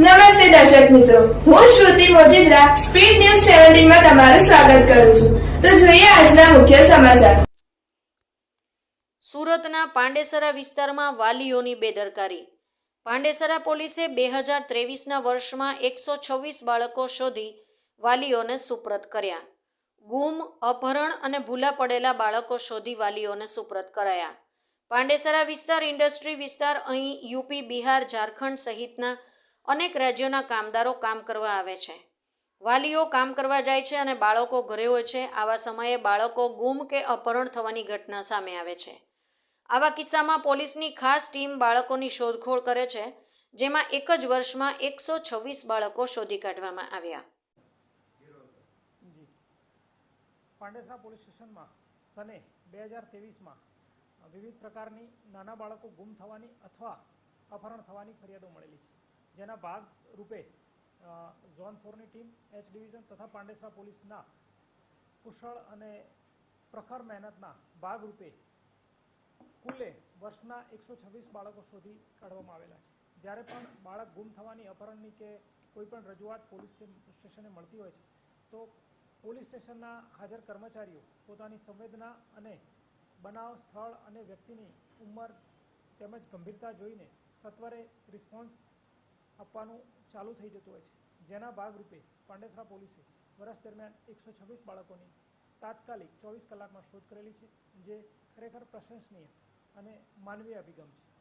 નમસ્તે દર્શક મિત્રો. હું શ્રુતિ મોજીદ્રા, સ્પીડ ન્યૂઝ સેવન્ટીનમાં તમારું સ્વાગત કરું છું. તો જોઈએ આજના મુખ્ય સમાચાર. સુરતના પાંડેસરા વિસ્તારમાં વાલીઓની બેદરકારી. પાંડેસરા પોલીસે બે હજાર ત્રેવીસના વર્ષમાં એકસો છવ્વીસ બાળકો શોધી વાલીઓને સુપ્રત કર્યા. ગુમ, અપહરણ અને ભૂલા પડેલા બાળકો શોધી વાલીઓને સુપ્રત કરાયા. પાંડેસરા વિસ્તાર ઇન્ડસ્ટ્રી વિસ્તાર અહીં યુપી, બિહાર, ઝારખંડ સહિતના અનેક રાજ્યોના કામદારો કામ કરવા આવે છે. વાલીઓ કામ કરવા જાય છે અને બાળકો ઘરે હોય છે. આવા સમયે બાળકો ગુમ કે અપહરણ થવાની ઘટના સામે આવે છે. આવા કિસ્સામાં પોલીસની ખાસ ટીમ બાળકોની શોધખોળ કરે છે, જેમાં એક જ વર્ષમાં એકસો છવ્વીસ બાળકો શોધી કાઢવામાં આવ્યા. પાંડેસરા પોલીસ સ્ટેશનમાં સને બે હજાર ત્રેવીસમાં વિવિધ પ્રકારની નાના બાળકો ગુમ થવાની અથવા અપહરણ થવાની ફરિયાદો મળેલી છે. જેના ભાગ રૂપે ઝોન ફોરની ટીમ, એચ ડિવિઝન તથા પાંડેસરા પોલીસના કુશળ અને પ્રખર મહેનતના ભાગરૂપે કુલે વર્ષના એકસો છવ્વીસ બાળકો શોધી કાઢવામાં આવેલા છે. જ્યારે પણ બાળક ગુમ થવાની અપહરણની કે કોઈપણ રજૂઆત પોલીસ સ્ટેશને મળતી હોય છે, તો પોલીસ સ્ટેશનના હાજર કર્મચારીઓ પોતાની સંવેદના અને બનાવ સ્થળ અને વ્યક્તિની ઉંમર તેમજ ગંભીરતા જોઈને સત્વરે રિસ્પોન્સ આપવાનું ચાલુ થઈ જતું હોય છે. જેના ભાગરૂપે પાંડેસરા પોલીસે વર્ષ દરમિયાન એકસો છવ્વીસ બાળકોની તાત્કાલિક ચોવીસ કલાકમાં શોધ કરેલી છે, જે ખરેખર પ્રશંસનીય અને માનવીય અભિગમ છે.